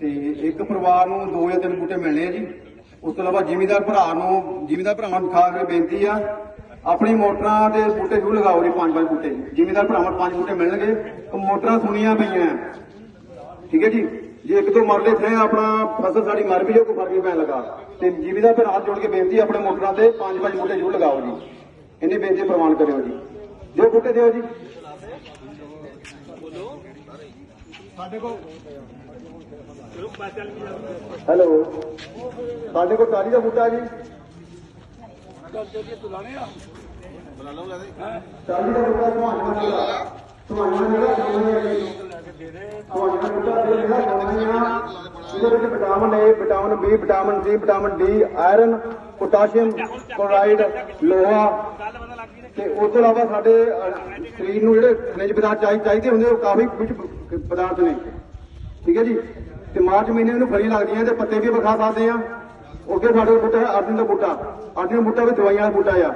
ਤੇ ਇੱਕ ਪਰਿਵਾਰ ਨੂੰ ਦੋ ਜਾਂ ਤਿੰਨ ਬੂਟੇ ਮਿਲਣੇ ਆ ਜੀ। ਉਸ ਤੋਂ ਇਲਾਵਾ ਜ਼ਿਮੀਂਦਾਰ ਭਰਾ ਨੂੰ, ਜ਼ਿਮੀਂਦਾਰ ਭਰਾਵਾਂ ਨੂੰ ਖਾਸ ਬੇਨਤੀ ਆ। ਆਪਣੀ ਮੋਟਰਾਂ ਦੇ ਬੂਟੇ ਜ਼ਰੂਰ ਲਗਾਓ ਜੀ, ਪੰਜ ਪੰਜ ਬੂਟੇ। ਜ਼ਿਮੀਂਦਾਰ ਭਰਾਵਾਂ ਨੂੰ ਪੰਜ ਬੂਟੇ ਮਿਲਣਗੇ। ਮੋਟਰਾਂ ਸੁਣੀਆਂ ਪਈਆਂ। ਠੀਕ ਹੈ ਜੀ? ਜੇ ਇੱਕ ਦੋ ਮਰਲੇ ਥੇ ਆਪਣਾ ਫਸਲ ਸਾਡੀ ਮਰ ਵੀ ਜੋ ਕੋਈ ਫ਼ਰਕ ਨਹੀਂ ਪੈਣ ਲੱਗਾ। ਤੇ ਜਿਮੀਦਾਰ ਭਰਾ ਹੱਥ ਜੋੜ ਕੇ ਬੇਨਤੀ ਆਪਣੇ ਮੋਟਰਾਂ ਤੇ ਪੰਜ ਪੰਜ ਬੂਟੇ ਜ਼ਰੂਰ ਲਗਾਓ ਜੀ। ਇੰਨੀ ਬੇਨਤੀ ਪ੍ਰਵਾਨ ਕਰਿਓ ਜੀ। ਦਿਓ ਬੂਟੇ ਦਿਓ ਜੀ। ਸਾਡੇ ਕੋਲ ਹੈਲੋ। ਸਾਡੇ ਕੋਲ ਟਾਲੀ ਦਾ ਬੂਟਾ ਜੀ। ਟਾਲੀ ਦਾ ਬੂਟਾ ਤੁਹਾਨੂੰ ਮਿਲੇਗਾ ਤੁਹਾਨੂੰ ਮਿਲੇਗਾ ਤੁਹਾਨੂੰ ਬੂਟਾ ਜਿਹੜਾ ਦਵਾਈਆਂ ਇਹਦੇ ਵਿੱਚ vitamin A vitamin B vitamin C vitamin D iron potassium chloride ਲੋਹਾ। ਤੇ ਉਸ ਤੋਂ ਇਲਾਵਾ ਸਾਡੇ ਸਰੀਰ ਨੂੰ ਜਿਹੜੇ ਖਣਿਜ ਪਦਾਰਥ ਚਾਹੀਦੇ ਹੁੰਦੇ ਉਹ ਕਾਫੀ ਕੁਝ ਪਦਾਰਥ ਨੇ ਠੀਕ ਹੈ ਜੀ? ਤੇ ਮਾਰਚ ਮਹੀਨੇ ਨੂੰ ਫਲੀ ਲੱਗਦੀਆਂ ਤੇ ਪੱਤੇ ਵੀ ਵਿਖਾ ਸਕਦੇ ਆ। ਅੱਗੇ ਸਾਡੇ ਕੋਲ ਬੂਟਾ ਹੈ ਅਰਜਨ ਦਾ ਬੂਟਾ। ਅਰਜਨ ਬੂਟਾ ਵੀ ਦਵਾਈਆਂ ਵਾਲਾ ਬੂਟਾ ਆ।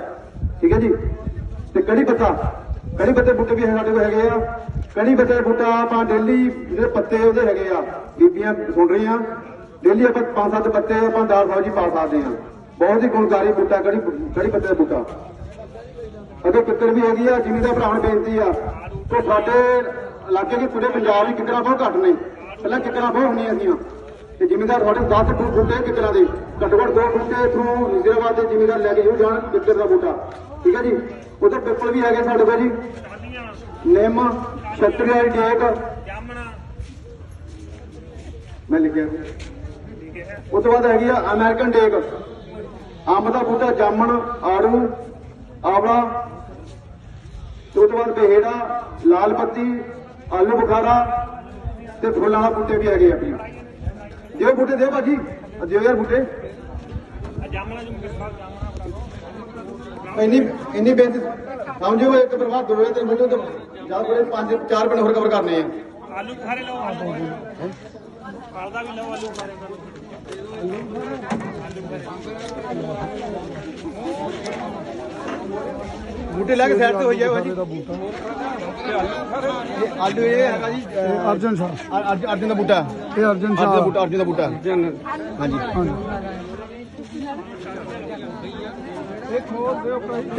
ਠੀਕ ਹੈ ਜੀ? ਤੇ ਕੜੀ ਪੱਤਾ। ਕੜੀ ਪੱਤੇ ਬੂਟੇ ਵੀ ਸਾਡੇ ਕੋਲ ਹੈਗੇ ਆ। ਕੜੀ ਪੱਤੇ ਦਾ ਬੂਟਾ ਆਪਾਂ ਡੇਲੀ ਜਿਹੜੇ ਪੱਤੇ ਉਹਦੇ ਹੈਗੇ ਆ। ਬੀਬੀਆਂ ਸੁਣ ਰਹੀਆਂ। ਡੇਲੀ ਆਪਾਂ ਪੰਜ ਸੱਤ ਪੱਤੇ ਆਪਾਂ ਦਾਲ ਸਬਜ਼ੀ ਪਾ ਸਕਦੇ ਆ। ਬਹੁਤ ਹੀ ਗੁਣਕਾਰੀ ਬੂਟਾ, ਕੜੀ ਕੜੀ ਪੱਤੇ ਦਾ ਬੂਟਾ। ਅਤੇ ਕਿੱਕਰ ਵੀ ਹੈਗੀ ਆ ਜਿਵੇਂ ਦਾ ਭਰਾਵਾਂ ਨੂੰ ਬੇਨਤੀ ਆ। ਕਿ ਸਾਡੇ ਇਲਾਕੇ ਦੇ ਪੂਰੇ ਪੰਜਾਬ ਵਿੱਚ ਕਿੱਕਰਾਂ ਬਹੁਤ ਘੱਟ ਨੇ। ਪਹਿਲਾਂ ਕਿੱਕਰਾਂ ਬਹੁਤ ਹੁੰਦੀਆਂ ਸੀਆਂ ਤੇ ਜ਼ਿਮੀਂਦਾਰ ਤੁਹਾਡੇ 10 ਫੁੱਟ ਬੂਟੇ ਕਿੱਕਰਾਂ ਦੇ। ਘੱਟੋ ਘੱਟ ਦੋ ਬੂਟੇ ਇਥੋਂ ਨਿਜ਼ਰਾਬਾਦ ਦੇ ਜ਼ਿਮੀਂਦਾਰ ਲੈ ਕੇ ਜੂ ਜਾਣ ਕਿੱਕਰ ਦਾ ਬੂਟਾ। ਠੀਕ ਹੈ ਜੀ? ਉਹਦੇ ਪਿੱਪਲ ਵੀ ਹੈਗੇ ਸਾਡੇ ਕੋਲ ਜੀ। ਨਿੰਮ ਛੱਤਰੀ ਡੇਕ ਮੈਂ ਲਿਖਿਆ। ਉਸ ਤੋਂ ਬਾਅਦ ਹੈਗੀ ਆ ਅਮਰੀਕਨ ਡੇਕ ਅੰਬ ਦਾ ਬੂਟਾ, ਜਾਮਣ, ਆੜੂ, ਆਵਲਾ। ਤੇ ਉਹ ਤੋਂ ਬਾਅਦ ਬੇਹੜਾ, ਲਾਲ ਪੱਤੀ ਆਲੂ ਬੁਖਾਰਾ ਤੇ ਫੁੱਲਾਂ ਵਾਲਾ ਬੂਟੇ ਵੀ ਹੈਗੇ ਆ ਦਿਓ ਬੂਟੇ ਦਿਓ ਭਾਜੀ ਦਿਓ ਯਾਰ ਬੂਟੇ। ਇੰਨੀ ਇੰਨੀ ਬੇਨਤੀ ਸਮਝੋ ਇੱਕ ਪਰਿਵਾਰ ਦੋ ਜਾਂ ਤਿੰਨ ਬੂਟੇ ਤੋਂ ਜਾਂ ਬੜੇ ਪੰਜ, ਚਾਰ ਪਿੰਡ ਹੋਰ ਕਵਰ ਕਰਨੇ ਆ। ਆਲੂ ਬੁਖਾਰੇ ਲਓ, ਆਲੂ ਕਰਦਾ ਵੀ ਲਓ, ਆਲੂ ਬੁਖਾਰੇ ਬੂਟੇ ਲੈ ਕੇ ਸਾਈਡ ਤੇ ਹੋਈ ਜਾਓ ਭਾਜੀ। ਇਹ ਆਲੂ ਇਹ ਹੈਗਾ ਜੀ ਇਹ ਅਰਜਨ ਦਾ ਬੂਟਾ। ਇਹ ਅਰਜਨ ਅਰਜਨ ਦਾ ਬੂਟਾ ਅਰਜਨ ਦਾ ਬੂਟਾ। ਹਾਂਜੀ।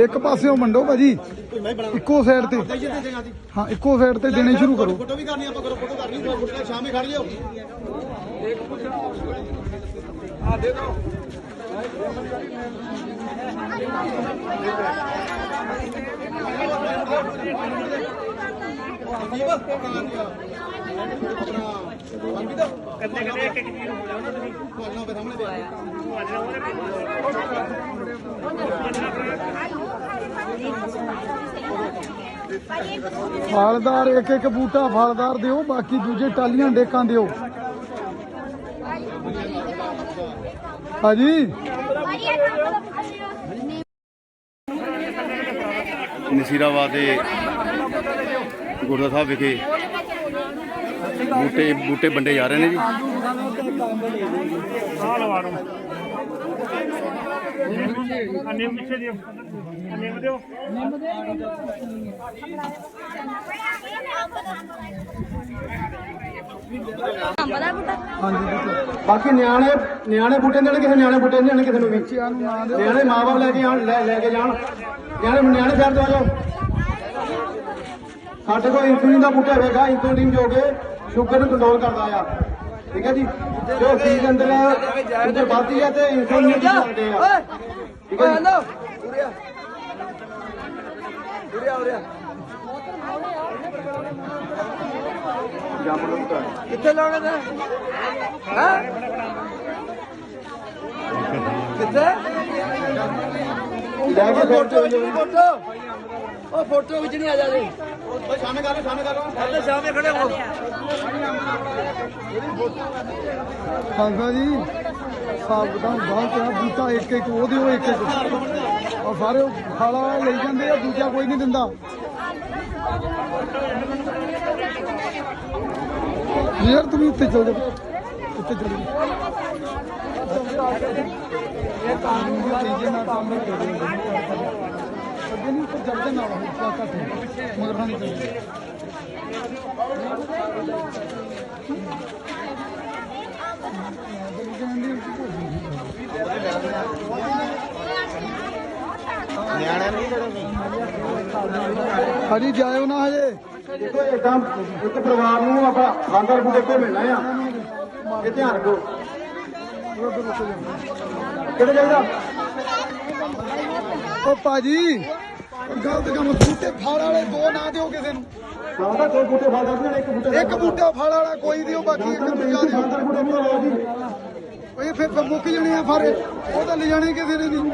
ਇੱਕ ਪਾਸਿਓਂ ਮੰਡੋ ਭਾਜੀ। ਇੱਕੋ ਸਾਈਡ ਤੇ। ਹਾਂ ਇੱਕੋ ਸਾਈਡ ਤੇ ਦੇਣੇ ਸ਼ੁਰੂ ਕਰੋ। ਫੋਟੋ ਵੀ ਕਰਨੀ ਆਪਾਂ ਕਰੋ ਫੋਟੋ ਕਰਨੀ। ਫੋਟੋ ਸ਼ਾਮੇ ਖੜ ਲਿਓ ਕੱਲੇ ਕੱਲੇ ਇੱਕ ਇੱਕ ਚੀਜ਼ ਹੋ ਜਾਣਾ ਤੁਸੀਂ ਫਲਦਾਰ ਇੱਕ ਇੱਕ ਬੂਟਾ ਫਲਦਾਰ ਦਿਓ, ਬਾਕੀ ਦੂਜੇ ਟਾਲੀਆਂ ਡੇਕਾਂ ਦਿਓ। ਭਾਜੀ ਨਸੀਰਾਬਾਦ ਦੇ ਗੁਰਦੁਆਰਾ ਸਾਹਿਬ ਵਿਖੇ ਬੂਟੇ ਬੂਟੇ ਵੰਡੇ ਜਾ ਰਹੇ ਨੇ ਜੀ। ਆਹ ਲਵਾ ਦੋ ਅੰਨੇ ਪਿੱਛੇ ਦਿਓ ਅੰਨੇ ਦਿਓ ਅੰਬ ਬੂਟਾ ਹਾਂਜੀ ਬਾਕੀ ਨਿਆਣੇ ਨਿਆਣੇ ਬੂਟੇ ਦੇਣ ਕਿਸੇ ਨਿਆਣੇ ਬੂਟੇ ਨਹੀਂ ਦੇਣੇ ਕਿਸੇ ਨੂੰ ਵੀ। ਨਿਆਣੇ ਮਾਪੇ ਲੈ ਕੇ ਆਣ ਲੈ ਕੇ ਜਾਣ। ਨਿਆਣੇ ਨਿਆਣੇ ਸ਼ਹਿਰ ਤੋਂ ਆ ਜਾਓ। ਸਾਡੇ ਕੋਲ ਇਨਸੂਲਿਨ ਦਾ ਬੂਟਾ ਹੈਗਾ ਇਨਸੂਲਿਨ ਜੋ ਕਿ ਸ਼ੂਗਰ ਨੂੰ ਕੰਟਰੋਲ ਕਰਦਾ ਆ। ਠੀਕ ਹੈ ਜੀ? ਜੋ ਦੇ ਅੰਦਰ ਅੰਦਰ ਵੱਧਦੀ ਹੈ ਤੇ ਇਨਸੂਲਿਨ ਦੀ ਜਾਂਦੇ ਆ। ਠੀਕ ਹੈ ਜੀ? ਜਾਮਣ ਦਾ ਬੂਟਾ ਹੈ। ਕਿੱਥੇ ਲਾਉਣੇ ਤੇ ਹੈ? ਕਿੱਥੇ? ਲੈ ਕੇ ਫੋਟੋ ਫੋਟੋ। ਉਹ ਫੋਟੋ ਵਿੱਚ ਨਹੀਂ ਆ ਜਾਦੇ ਓਏ ਸਾਹਮਣੇ ਕਰ ਸਾਹਮਣੇ ਕਰ ਸਾਡੇ ਸਾਹਮਣੇ ਖੜੇ ਹੋ। ਖਾਲਸਾ ਜੀ ਸਾਬ ਦਾ ਬਹੁਤ ਆ ਬੂਟਾ ਇੱਕ ਇੱਕ ਉਹ ਦਿਓ ਇੱਕ ਇੱਕ। ਔਰ ਸਾਰੇ ਖਾਲਾ ਲਈ ਜਾਂਦੇ ਆ ਦੂਜਾ ਕੋਈ ਨਹੀਂ ਦਿੰਦਾ। ਯਾਰ ਤੁਸੀਂ ਉੱਤੇ ਚੱਲ ਜਾਓ ਉੱਤੇ ਚੱਲ ਜਾਓ ਇਹ ਕਾਨੂੰਨ ਦੀ ਤੀਜੇ ਨਾਲ ਕੰਮ ਨਹੀਂ ਕਰਦੇ ਅੱਗੇ ਨਹੀਂ ਉੱਤੇ ਚੜਦੇ ਨਾ ਉਹ ਘੱਟ ਮਗਰ ਨਹੀਂ। ਚੱਲਦੇ ਹਜੀ ਜਾਇਓ ਨਾ ਹਜੇ। ਦੇਖੋ ਇਦਾਂ ਇੱਕ ਪਰਿਵਾਰ ਨੂੰ ਆਪਾਂ ਖਾਨਦਾਰ ਬੁੱਢੇ ਕੋ ਮਿਲਣਾ ਆ। ਇਹ ਧਿਆਨ ਰੱਖੋ। ਕਿਹੜੇ ਚਾਹੀਦਾ? ਉਹ ਭਾਜੀ ਗਲਤ ਕੰਮ ਬੂਟੇ ਫਲ ਵਾਲੇ ਦੋ ਨਾ ਦਿਓ ਕਿਸੇ ਨੂੰ। ਸਾਡਾ ਕੋਈ ਬੂਟੇ ਫਲ ਸਕਦੇ ਇੱਕ ਬੂਟੇ ਇੱਕ ਬੂਟਾ ਫਲ ਵਾਲਾ ਕੋਈ ਦਿਓ ਬਾਕੀ ਇੱਕ ਦੂਜਾ ਦਿਓ। ਖਾਨਦਾਰ ਬੁੱਢੇ ਨੂੰ ਲਓ ਜੀ। ਇਹ ਫਿਰ ਮੁੱਕ ਜਣੇ ਆ ਫਾਰੇ ਉਹ ਤਾਂ ਲਿਜਾਣੇ ਕਿਸੇ ਨੇ ਨਹੀਂ।